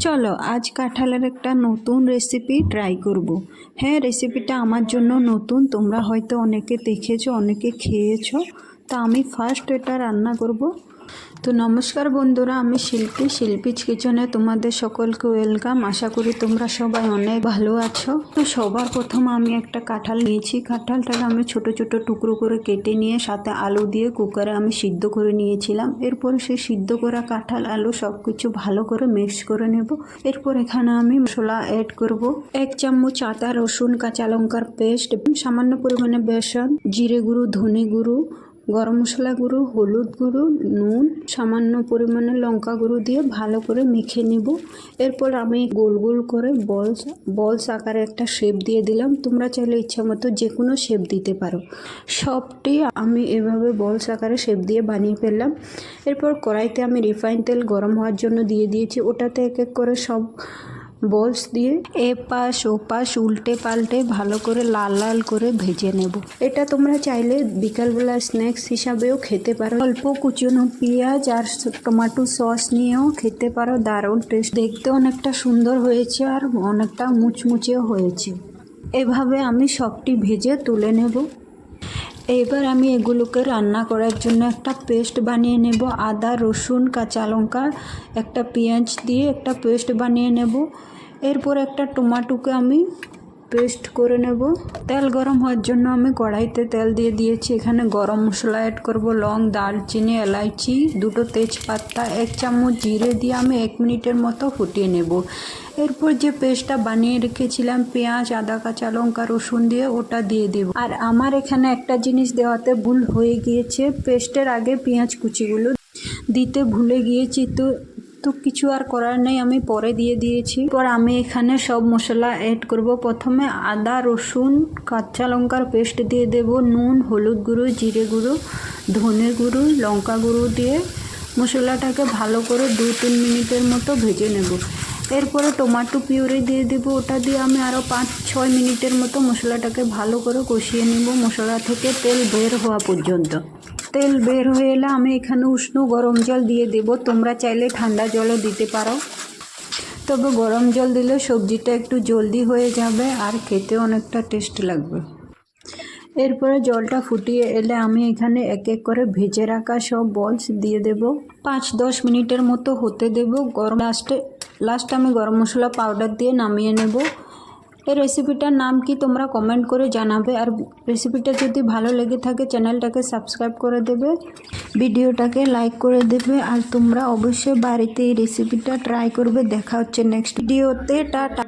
চলো, আজ কাঁঠালের একটা নতুন রেসিপি ট্রাই করব। হ্যাঁ রেসিপিটা আমার জন্য নতুন, তোমরা হয়তো অনেকে দেখেছ, অনেকে খেয়েছো তা আমি ফার্স্ট এটা রান্না করব। তো নমস্কার বন্ধুরা, আমি শিল্পী শিল্পীজ কিচেনে তোমাদের সকলকে ওয়েলকাম আশা করি তোমরা সবাই অনেক ভালো আছো। তো সবার প্রথম আমি একটা কাঁঠাল নিয়েছি। কাঁঠালটাকে আমি ছোট ছোট টুকরো করে কেটে নিয়ে সাথে আলু দিয়ে কুকারে আমি সিদ্ধ করে নিয়েছিলাম। এরপর সেই সিদ্ধ করা কাঁঠাল, আলু সব কিছু ভালো করে মিক্স করে নেব। এরপর এখানে আমি মশলা অ্যাড করব। এক চামচ আদা, রসুন, কাঁচা লঙ্কার পেস্ট সামান্য পরিমাণে বেসন, জিরে গুঁড়ো, ধনে গুঁড়ো গরম মশলা গুঁড়ো, হলুদ গুঁড়ো, নুন, সামান্য পরিমাণে লঙ্কা গুঁড়ো দিয়ে ভালো করে মেখে নেব। এরপর আমি গোল গোল করে বলস বলস আকারে একটা শেপ দিয়ে দিলাম। তোমরা চাইলে ইচ্ছা মতো যে কোনো শেপ দিতে পারো। সবটি আমি এভাবে বলস আকারে শেপ দিয়ে বানিয়ে ফেললাম। এরপর কড়াইতে আমি রিফাইন তেল গরম হওয়ার জন্য দিয়ে দিয়েছি। ওটাতে এক এক করে সব বলস দিয়ে এ পাশ, ও পাশ উল্টে পাল্টে ভালো করে লাল লাল করে ভেজে নেব। এটা তোমরা চাইলে বিকালবেলা স্ন্যাক্স হিসাবেও খেতে পারো। অল্প কুচনো পেঁয়াজ আর টমেটো সস নিয়েও খেতে পারো। দারুণ টেস্ট। দেখতে অনেকটা সুন্দর হয়েছে আর অনেকটা মুচমুচেও হয়েছে। এভাবে আমি সবটি ভেজে তুলে নেব। এবার আমি এগুলোকে রান্না করার জন্য একটা পেস্ট বানিয়ে নেব, আদা, রসুন, কাঁচা লঙ্কা, একটা পেঁয়াজ দিয়ে একটা পেস্ট বানিয়ে নেব। এরপর একটা টমাটোকে আমি পেস্ট করে নেব। তেল গরম হওয়ার জন্য আমি কড়াইতে তেল দিয়ে দিয়েছি। এখানে গরম মশলা অ্যাড করব, লং, দারচিনি, এলাইচি, দুটো তেজপাতা, এক চামচ জিরে দিয়ে আমি এক মিনিটের মতো ফুটিয়ে নেব। এরপর যে পেস্টটা বানিয়ে রেখেছিলাম, পেঁয়াজ, আদা, কাঁচা লঙ্কা, রসুন দিয়ে, ওটা দিয়ে দেব। আর আমার এখানে একটা জিনিস দেওয়াতে ভুল হয়ে গিয়েছে। পেস্টের আগে পেঁয়াজ কুচিগুলো দিতে ভুলে গিয়েছি, তো তো কিছু আর করার নেই, আমি পরে দিয়ে দিয়েছি। পর আমি এখানে সব মশলা অ্যাড করব। প্রথমে আদা, রসুন, কাঁচা লঙ্কার পেস্ট দিয়ে দেব। নুন, হলুদ গুঁড়ো, জিরে গুঁড়ো, ধনে গুঁড়ো, লঙ্কা গুঁড়ো দিয়ে মশলাটাকে ভালো করে দু তিন মিনিটের মতো ভেজে নেব। এরপরে টমাটো পিউরি দিয়ে দেব। ওটা দিয়ে আমি আরও পাঁচ, ছয় মিনিটের মতো মশলাটাকে ভালো করে কষিয়ে নেব। মশলা থেকে তেল বের হওয়া পর্যন্ত। তেল বের হয়ে এলে আমি এখানে উষ্ণ গরম জল দিয়ে দেব। তোমরা চাইলে ঠান্ডা জলও দিতে পারো। তবে গরম জল দিলে সবজিটা একটু জলদি হয়ে যাবে আর খেতে অনেকটা টেস্ট লাগবে। এরপরে জলটা ফুটিয়ে এলে আমি এখানে এক এক করে ভেজে রাখা সব বলস দিয়ে দেব। পাঁচ দশ মিনিটের মতো হতে দেব। গরম লাস্টে লাস্ট আমি গরম মশলা পাউডার দিয়ে নামিয়ে নেব। এই রেসিপিটার নাম কি তোমরা কমেন্ট করে জানাবে। আর রেসিপিটা যদি ভালো লেগে থাকে চ্যানেলটাকে সাবস্ক্রাইব করে দেবে ভিডিওটাকে লাইক করে দেবে, আর তোমরা অবশ্যই বাড়িতে এই রেসিপিটা ট্রাই করবে। দেখা হচ্ছে নেক্সট ভিডিওতে টাটা।